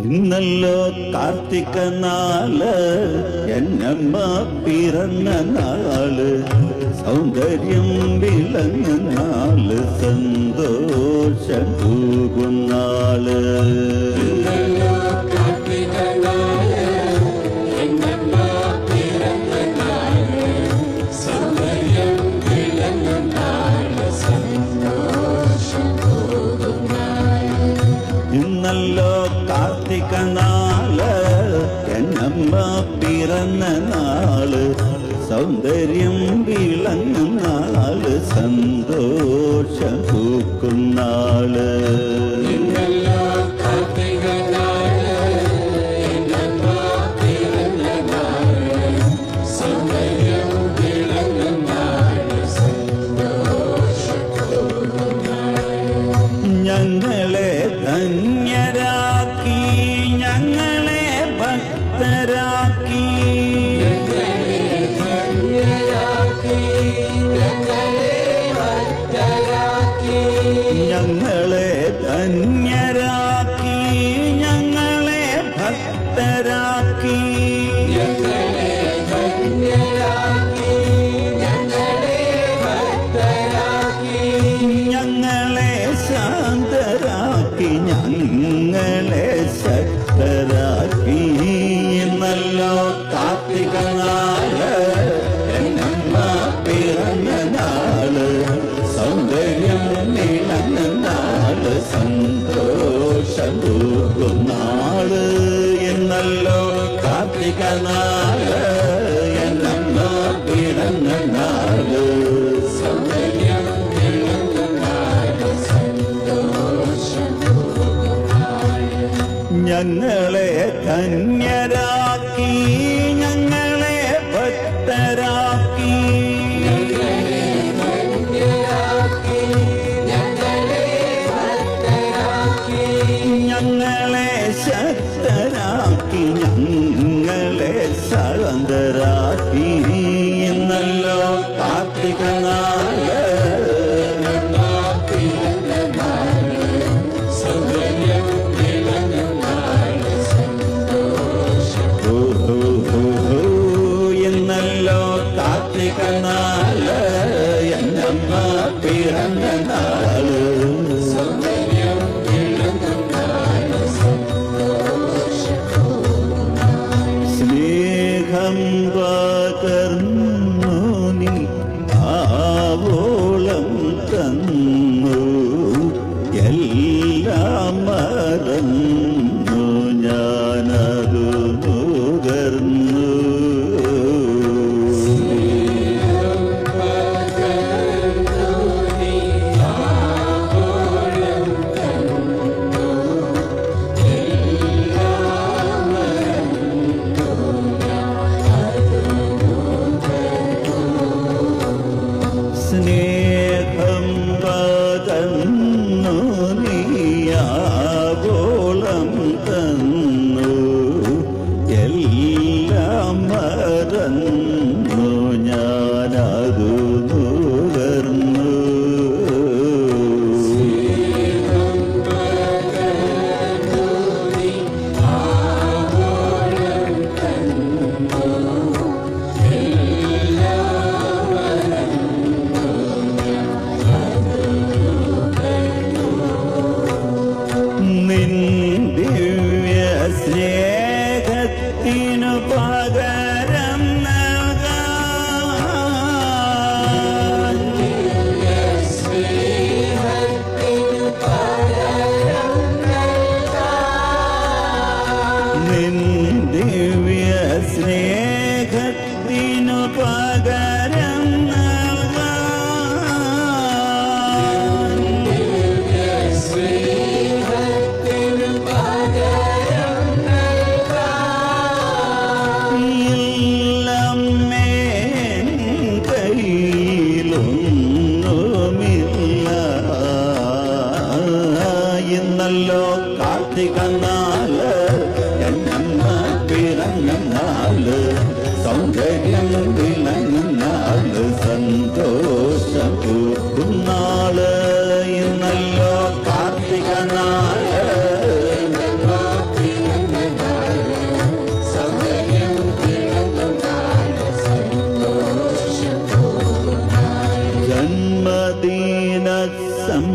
ഇന്നല്ലോ കാർത്തിക നാൾ എന്നമ്മ പിറന്ന നാൾ സൗന്ദര്യം വിളങ്ങ നാൾ സന്തോഷം പോകുന്നാൾ പൂക്കും നാള് ഞങ്ങളെ ധന്യരാക്കി ഞങ്ങളെ ഭക്തരാ listening. നാൾ എന്നമ്മ പിറങ്ങും നാൾ സൗന്ദര്യം വിളങ്ങും നാൾ സന്തോഷം പൂക്കും നാൾ. ഇന്നല്ലോ കാർത്തിക നാൾ. ജന്മദിന സം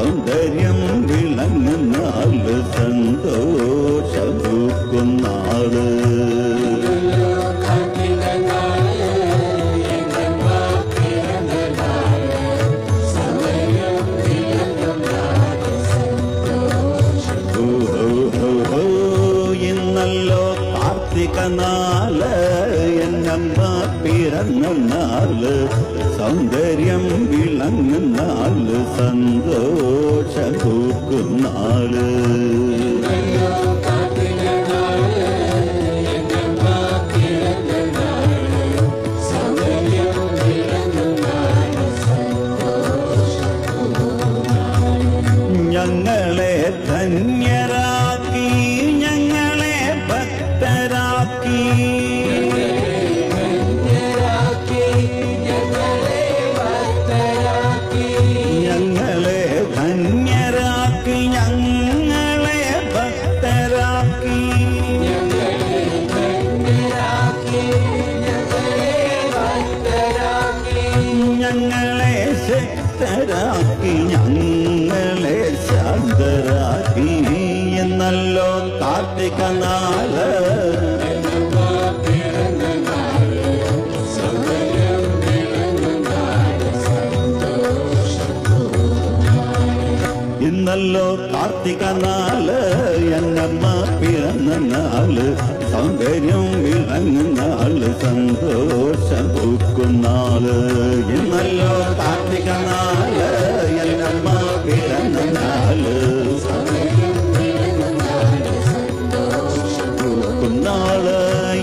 സൗന്ദര്യം വിളങ്ങുന്ന നാൾ സന്തോഷം ഓ, ഓ, ഇന്നല്ലോ കാർത്തിക നാല് എന്നമ്മ പിറന്ന നാൾ സൗന്ദര്യം വിളങ്ങുന്ന നാൾ. സന്തോഷ കാർത്തിക നാൾ എന്നമ്മ പിറന്ന നാൾ സൗന്ദര്യം ഇറങ്ങുന്ന നാൾ സന്തോഷം പൂക്കുന്നാൾ ഇന്നല്ലോ കാർത്തിക നാൾ എന്നമ്മ പിറന്ന നാൾ. പൂക്കുന്നാൾ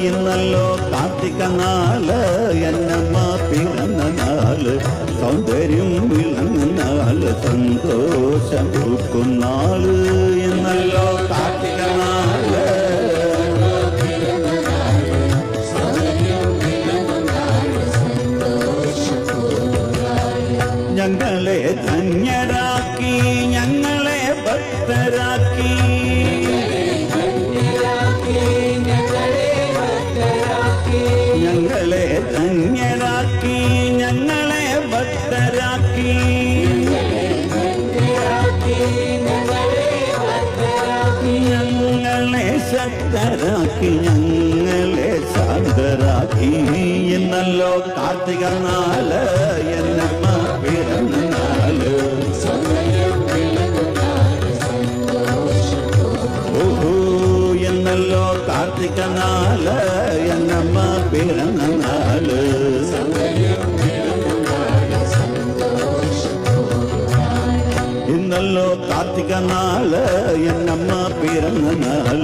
ഇന്നല്ലോ കാർത്തിക നാൾ എന്നമ്മ പിറന്ന നാൾ സൗന്ദര്യം നാൾ സന്തോഷം പൂക്കുന്നാൾ എന്നല്ലോ ഞങ്ങളെ ധന്യരാക്കി ഞങ്ങളെ ഭക്തരാക്കി. ഞങ്ങളെ ധന്യരാക്കി ഞങ്ങളെ ശക്തരാക്കി ഞങ്ങളെ ശാന്തരാക്കി എന്നല്ലോ കാർത്തിക നാല് എന്നമ്മ പിറന്ന എന്നല്ലോ കാർത്തിക നാല് എന്നമ്മ പിറന്ന ഇന്നല്ലോ കാർത്തിക നാൾ എന്നമ്മ പിറന്ന നാൾ.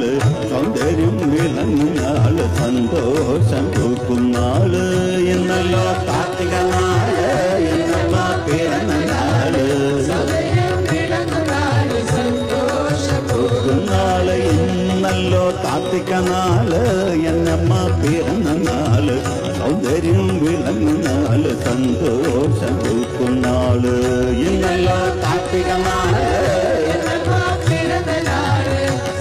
ജനിച്ച നാള് എന്നമ്മ പിറന്ന നാള് സൗന്ദര്യം വിളങ്ങുന്ന നാള് സന്തോഷം പൂക്കുന്ന നാള് ഇന്നല്ലോ കാർത്തിക നാള്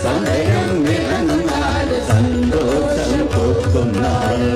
സൗന്ദര്യം വിളങ്ങുന്ന നാള് സന്തോഷം പൂക്കുന്ന നാള്